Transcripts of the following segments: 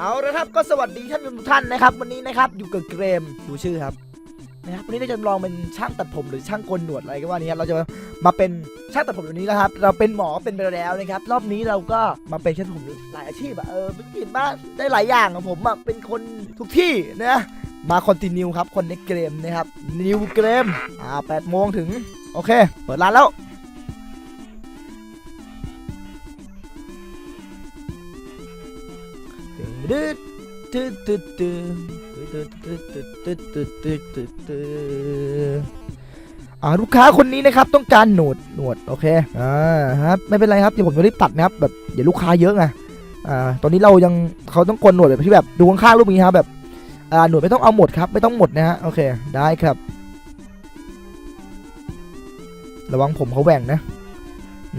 เอาละครับก็สวัสดีท่านทุกท่านนะครับ วันนี้นะครับอยู่กับเกรมดูชื่อครับนะครับวันนี้เราจะลองเป็นช่างตัดผมหรือช่างโกนหนวดอะไรก็ว่านี้เราจะมาเป็นช่างตัดผมอยู่นี้นะครับ เราเป็นหมอเป็นไปแล้วนะครับ รอบนี้เราก็มาเป็นช่างตัดผมหลายอาชีพอะเออเป็นกินบ้างได้หลายอย่างอะผมอะเป็นคนทุกที่นะมาคอนติเนียครับคนในเกมนะครับนิวเกมอ่าแปดโมงถึงโอเค เปิดร้านแล้ว ตึ๊ดตึ๊ดตึ๊ดตึ๊ดตึ๊ดตึ๊ดตึ๊ดตึ๊ดตึ๊ดตึ๊ดตึ๊ดตึ๊ดอ่าลูกค้าคนนี้นะครับต้องการหนวดหนวดโอเคอ่าครับไม่เป็นไรครับเดี๋ยวผมจะรีบตัดนะครับแบบเดี๋ยวลูกค้าเยอะไงอ่าตอนนี้เรายังเขาต้องโกนหนวดแบบที่แบบดูข้างๆรูปนี้ครับแบบอ่าหนวดไม่ต้องเอาหมดครับไม่ต้องหมดนะฮะโอเคได้ครับ ระวังผมเขาแหว่งนะ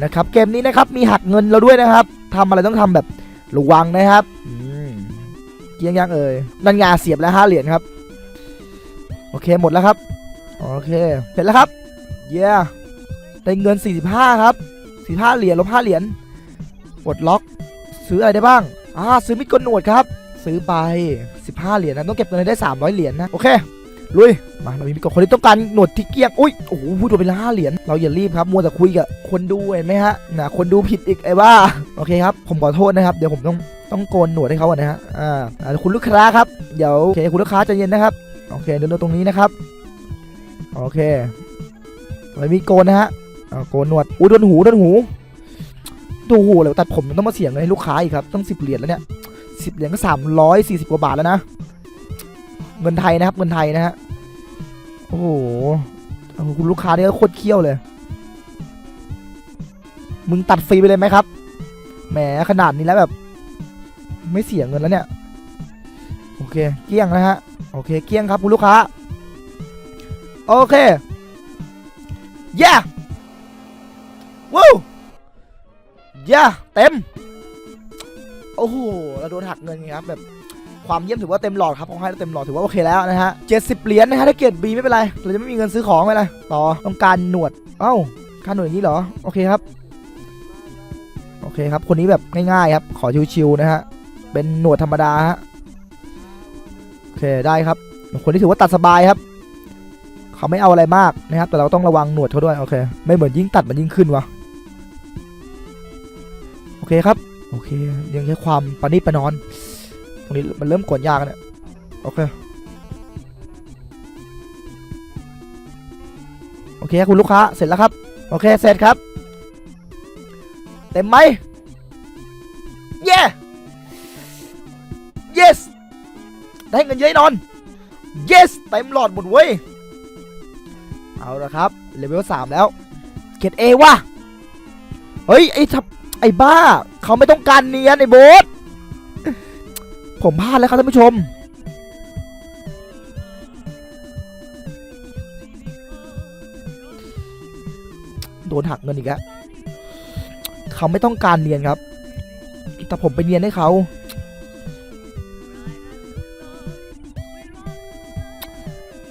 นะครับ เกมนี้นะครับมีหักเงินเราด้วยนะครับทำอะไรต้องทำแบบระวังนะครับอื เกียงยังเอ่ยนันงาเสียบแล้วห้าเหรียญครับ โอเคหมดแล้วครับ โอเคเสร็จแล้วครับ เย้ได้เงิน 45 ครับ 45 เหรียญลบ5เหรียญปลดล็อก ซื้ออะไรได้บ้างอ่าซื้อมิดกลหนวดครับ ซื้อไป 15 เหรียญนะต้องเก็บเงินให้ได้ 300 เหรียญนะ โอเค ลุยมาเรามีมิกลคนที่ต้องการหนวดที่เกี้ยงอุ้ยโอ้โหพูดไปละ5เหรียญเราอย่ารีบครับมัวแต่คุยกับคนดูเห็นไหมฮะนะคนดูผิดอีกไอ้บ้าโอเคครับผมขอโทษนะครับเดี๋ยวผมต้องต้องโกนหนวดให้เขาก่อนนะฮะอ่าอ่าคุณลูกค้าครับเดี๋ยวโอเคคุณลูกค้าใจเย็นนะครับโอเคเดินตรงนี้นะครับโอเคไว้มีโกนนะฮะอ่าโกนหนวดอุ้ยโดนหูโดนหูโดนหูเลยตัดผมต้องมาเสียเงินให้ลูกค้าอีกครับต้องสิบเหรียญแล้วเนี่ยสิบเหรียญก็สามร้อยสี่สิบกว่าบาทแล้วนะ เงินไทยนะครับ เงินไทยนะฮะ โอ้โหคุณลูกค้าเนี่ยโคตรเคี้ยวเลย มึงตัดฟรีไปเลยไหมครับ แหมขนาดนี้แล้วแบบ ไม่เสียเงินแล้วเนี่ย โอเค เกี้ยงนะฮะ โอเค เกี้ยงครับคุณลูกค้า โอเคเย้วู้เย้เต็ม โอ้โห เราโดนหักเงินครับแบบ ความเยี่ยมถือว่าเต็มหลอดครับของให้เราเต็มหลอดถือว่าโอเคแล้วนะฮะเจ็ดสิบเหรียญนะฮะถ้าเกรดบีไม่เป็นไรเราจะไม่มีเงินซื้อของไปเลยต่อต้องการหนวดเอ้าการหนวดอย่างนี้เหรอโอเคครับโอเคครับคนนี้แบบง่ายๆครับขอชิวๆนะฮะเป็นหนวดธรรมดาฮะโอเคได้ครับ คนที่ถือว่าตัดสบายครับ เขาไม่เอาอะไรมากนะครับ แต่เราต้องระวังหนวดเขาด้วยโอเค ไม่เหมือนยิ่งตัดมันยิ่งขึ้นวะโอเคครับ โอเคยังใช้ความปนนีตประนอน ตรงนี้มันเริ่มกวนยากแล้วเนี่ยโอเคโอเคคุณลูกค้าเสร็จแล้วครับ โอเคเสร็จครับ เต็มไหมเย้ yes ได้เงินเยอะแน่นอน yes เต็มหลอดหมดเว้ยเอาละครับเลเวลสามแล้วเกรดเอว่ะเฮ้ยไอ้ทับไอ้บ้า เขาไม่ต้องการเนียนไอ้โบ๊ท ผมพลาดแล้วครับท่านผู้ชม โดนหักเงินอีกแล้วเขาไม่ต้องการเนียนครับ แต่ผมไปเนียนให้เขา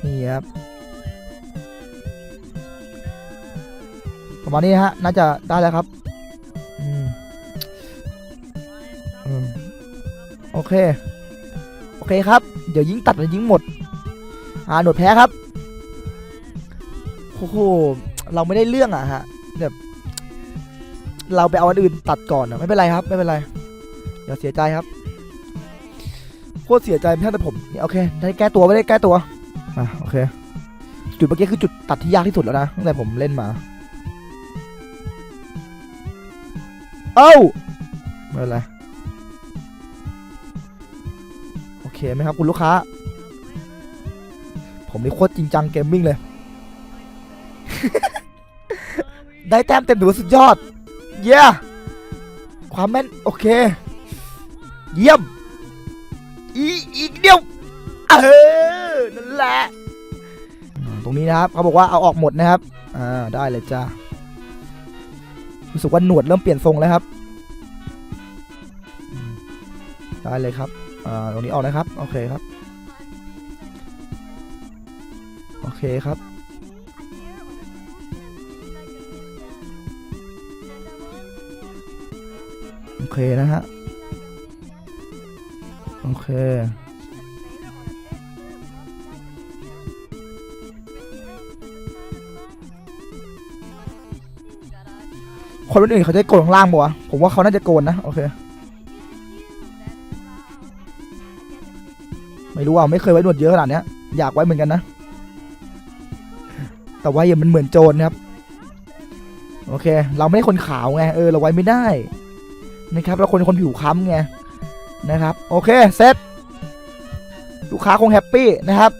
นี่ครับประมาณนี้ฮะ น่าจะได้แล้วครับ เค โอเคครับ เดี๋ยวยิงตัดมันยิงหมด อ่าหนวดแพ้ครับ โอ้โห เราไม่ได้เรื่องอะฮะ แบบ เราไปเอาอันอื่นตัดก่อนอะไม่เป็นไรครับ ไม่เป็นไรอย่าเสียใจครับ โคตรเสียใจไม่แต่ผมนี่โอเค ได้แก้ตัวไม่ได้แก้ตัว อะโอเค จุดเมื่อกี้คือจุดตัดที่ยากที่สุดแล้วนะตั้งแต่ผมเล่นมา เอ้าไม่เป็นไร เคไหมครับคุณลูกค้า ผมนี่โคตรจริงจังเกมมิ่งเลย ได้แต้มเต็มถือว่าสุดยอด เย้ความแม่นโอเค เยี่ยม อีอีกเดียว เออ นั่นแหละ ตรงนี้นะครับเขาบอกว่าเอาออกหมดนะครับ อ่า ได้เลยจ้ารู้สึกว่าหนวดเริ่มเปลี่ยนทรงแล้วครับ ได้เลยครับ อ่าตรงนี้ออกนะครับ โอเคครับ โอเคครับ โอเคนะฮะ โอเค คนอื่นเขาจะโกนข้างล่างปะวผมว่าเขาน่าจะโกนนะ โอเค ไม่รู้ว่าไม่เคยไว้หนวดเยอะขนาดนี้อยากไว้เหมือนกันนะ แต่ว่าอย่ามันเหมือนโจรนะครับ โอเค เราไม่ได้คนขาวไงเออเราไว้ไม่ได้ นะครับเราคนคนผิวค้ำไงนะครับ โอเคเสร็จลูกค้าคงแฮปปี้นะครับ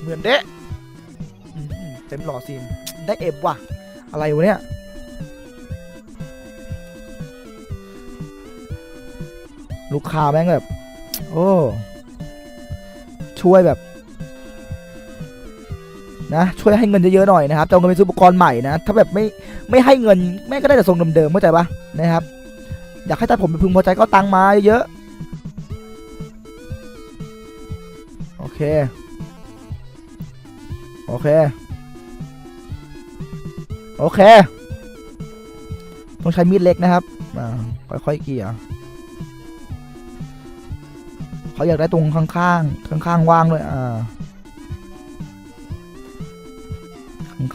เหมือนเดะเต็มหล่อซีนได้เอฟว่ะ อะไรวะเนี่ยลูกค้าแม่งแบบ โอ้ ช่วยแบบนะช่วยให้เงินเยอะๆหน่อยนะครับจะเอาเงินไปซื้ออุปกรณ์ใหม่นะ ถ้าแบบไม่ไม่ให้เงินแม่ก็ได้แต่ทรงเดิมๆเข้าใจปะนะครับ อยากให้ตาผมเป็นพึงพอใจก็ตังมาเยอะโอเค โอเค โอเค ต้องใช้มีดเล็กนะครับอ่าค่อยๆเกี่ย เขาอยากได้ตรงข้างๆข้างๆว่างด้วยอ่า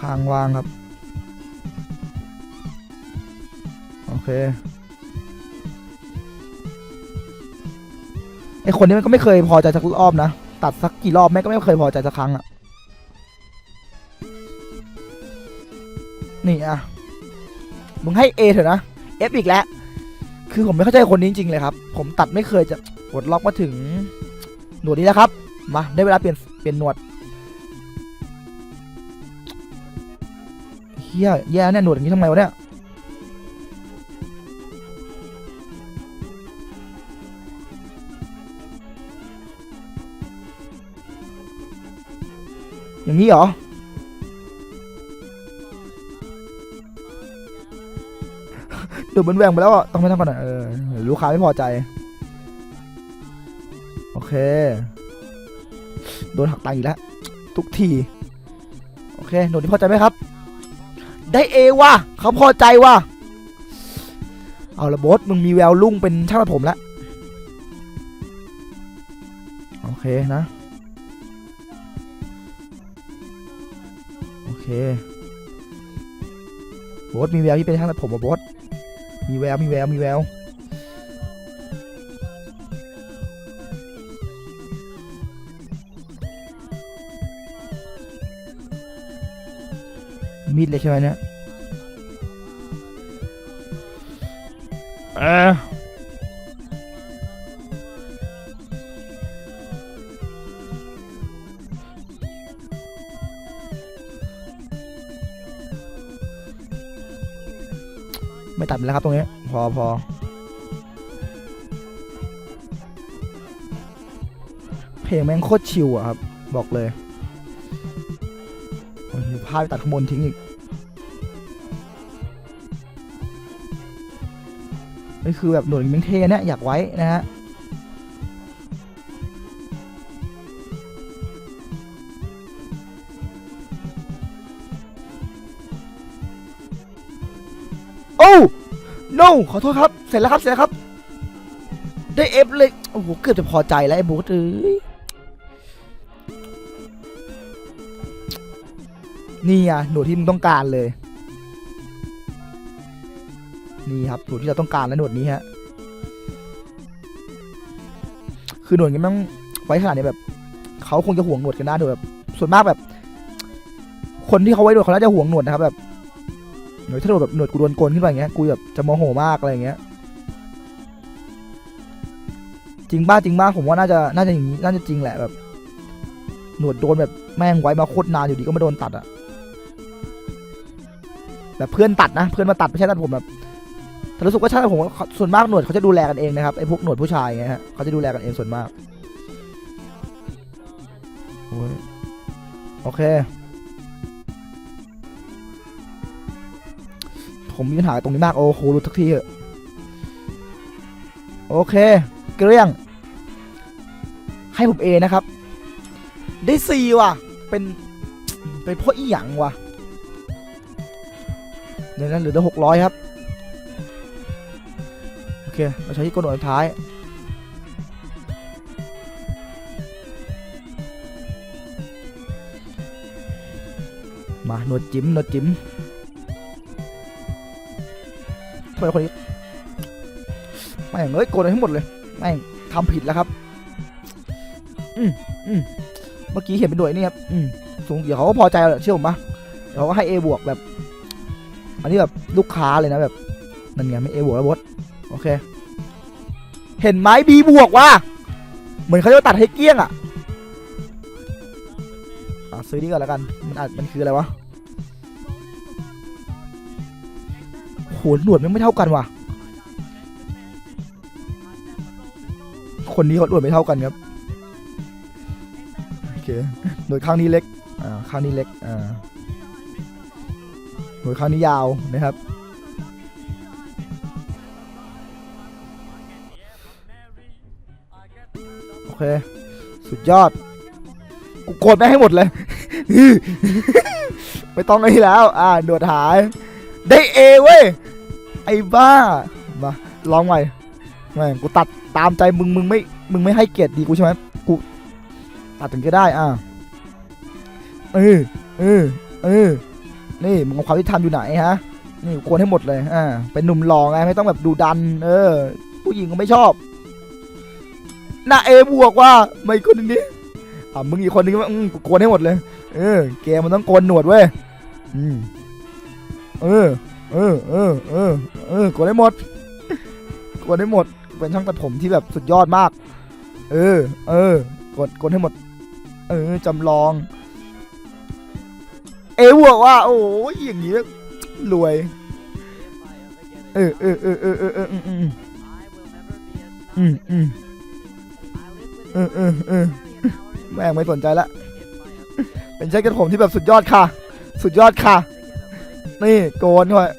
ข้างๆว่างครับ โอเคไอคนนี้มันก็ไม่เคยพอใจสักรอบนะ ตัดสักกี่รอบแม่ก็ไม่เคยพอใจสักครั้งอะนี่อะมึงให้ A เถอะนะ F อีกแล้ว คือผมไม่เข้าใจคนนี้จริงๆเลยครับ ผมตัดไม่เคยจะ กดล็อกมาถึงหนวดนี้แล้วครับ มาได้เวลาเปลี่ยนเปลี่ยนหนวดเฮียแย่เนี่ยหนวดอย่างนี้ทำไมวะเนี่ยอย่างนี้เหรอเดี๋ยวมันแหวงไปแล้วอะต้องไม่ทำก่อนหน่อยเออเดี๋ยวลูกค้าไม่พอใจ เค โดนหักตังค์อีกแล้ว ทุกที โอเค หนูนี่พอใจไหมครับ ได้เอว่ะเขาพอใจว่ะ เอาละโบสมึงมีแววลุ่งเป็นช่างตัดผมแล้ว โอเคนะ โอเคโบสมีแววที่เป็นช่างตัดผมอะโบสมีแวว มีแวว มีแวว มีดเลยใช่ไหมเนี่ยเออไม่ตัดแล้วครับตรงนี้ พอพอเพลงแม่งโคตรชิวอะครับ บอกเลยโอ้ยเดี๋ยวพตัดข้างบนทิ้งอีก นี่คือแบบหนวดมันเทเนี่ยอยากไว้นะฮะโอ้ no ขอโทษครับ เสร็จแล้วครับ เสร็จแล้วครับ ได้เอฟเลย โอ้โห เกือบจะพอใจแล้วไอ้บูธเอ้ย นี่อะหนวดที่มึงต้องการเลย นี่ครับหนวดที่เราต้องการและหนวดนี้ฮะคือหนวดนี้มันไว้ขนาดนี้แบบเขาคงจะห่วงหนวดกันได้โดยแบบส่วนมากแบบ คนที่เขาไว้หนวดเขาน่าจะห่วงหนวดนะครับแบบหนวดถ้าหนวดแบบหนวดกูโดนโกนขึ้นไปอย่างเงี้ยกูแบบจะโมโหมากอะไรอย่างเงี้ยจริงบ้าจริงบ้าผมว่าน่าจะน่าจะอย่างนี้น่าจะจริงแหละแบบ หนวดโดนแบบแม่งไว้มาโคตรนานอยู่ดีก็มาโดนตัดอะแบบเพื่อนตัดนะ เพื่อนมาตัดไม่ใช่ตัดผมแบบ แต่รู้สึกว่าช่างผมส่วนมากหนวดเขาจะดูแลกันเองนะครับไอ้พวกหนวดผู้ชายไงฮะเขาจะดูแลกันเองส่วนมากโอเค ผมมีปัญหาตรงนี้มากโอ้โหรู้ทักทีเถอะโอเค เกลี้ยง ให้ผมเอนะครับ ได้สี่ว่ะ เป็นเป็นพราะอีหยังว่ะเดี๋ยวนั้นเหลือได้หกร้อยครับ โอเค เราใช้ที่กดหน่วยท้ายมาหนวดจิ้มหนวดจิ้มทำไมคนนี้ไม่งเอ้ยโกนทั้งหมดเลยไม่ทำผิดแล้วครับ อืมอืมเมื่อกี้เห็นเป็นหน่วยนี่ครับ อืมสูงเดี๋ยวเขาก็พอใจแล้เชื่อผมปะเดี๋ยวเขาก็ให้ A บวกแบบ อันนี้แบบลูกค้าเลยนะแบบนั่นไงไม่ A บวกแล้วบด โอเค เห็นไหม B บวกว่ะเหมือนเขาจะตัดให้เกลี้ยงอะอะซื้อนี่ก่อนแล้วกัน มันอาจมันคืออะไรวะโหหนวดมันไม่เท่ากันว่ะ คนนี้เขาหนวดไม่เท่ากันครับโอเคหนวดข้างนี้เล็กอ่าข้างนี้เล็กอ่าหนวดข้างนี้ยาวนะครับ เค สุดยอด กูโกดไม่ให้หมดเลย ไม่ต้องไอ้แล้ว อ่าหนวดหาย ได้เอเว้ย ไอ้บ้า มาลองใหม่แม่งกูตัดตามใจมึงมึงไม่ มึงไม่ให้เกียรติดีกูใช่ไหมกูตัดถึงก็ได้ อ่าเออเออเออนี่มึงเอาความที่ทำอยู่ไหนฮะ นี่กูโกนให้หมดเลย อ่า เป็นหนุ่มหล่อไงไม่ต้องแบบดูดัน เออ ผู้หญิงก็ไม่ชอบ หน้าเอบวกว่าไม่คนนี้อะมึงอีกคนนึงว่าอืมกูโกนให้หมดเลย เออเกมมันต้องโกนหนวดเว้ยอืมเออ เออ เออ เออ เออ โกนให้หมด โกนให้หมด เป็นช่างตัดผมที่แบบสุดยอดมาก เออ เออ กดกดให้หมด เออจำลอง เอบวกว่า โอ้ยอย่างนี้รวย เออเออเออเออเออเอออืมอืมอืมอืม เออเออเออแม่งไม่สนใจละ เป็นแจ็คก็ตผมที่แบบสุดยอดค่ะ สุดยอดค่ะ นี่โกนด้วย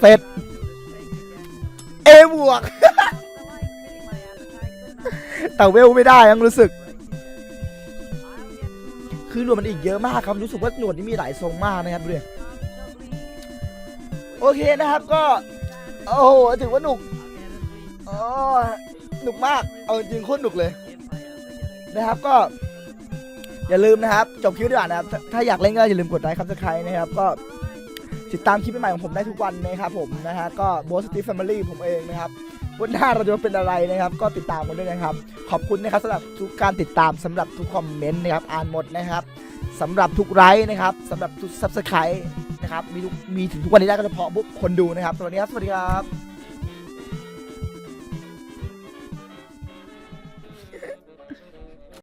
เสร็จ เอบวก แต่เวลไม่ได้ยังรู้สึก คือหนวดมันอีกเยอะมากครับ รู้สึกว่าหนวดนี้มีหลายทรงมากนะครับดูดิโอเคนะครับก็ โอ้โห ถือว่าหนุกอ๋อหนุกมาก เอาจริงโคตรหนุกเลย นะครับก็ อย่าลืมนะครับ จบคลิปดีกว่านะครับถ้าถ้าอยากเล่นก็อย่าลืมกดไลค์ครับสไครต์นะครับ ก็ติดตามคลิปใหม่ๆของผมได้ทุกวันนะครับผมนะฮะก็โบสตีฟแฟมิลี่ผมเองนะครับวันหน้าเราจะเป็นอะไรนะครับ ก็ติดตามกันด้วยนะครับ ขอบคุณนะครับสำหรับทุกการติดตามสำหรับทุกคอมเมนต์นะครับอ่านหมดนะครับสำหรับทุกไลค์นะครับสำหรับทุกซับสไครต์นะครับมีทุกมีถึงทุกวันนี้ได้ก็เฉพาะพวกคนดูนะครับสวัสดีครับสวัสดีครับ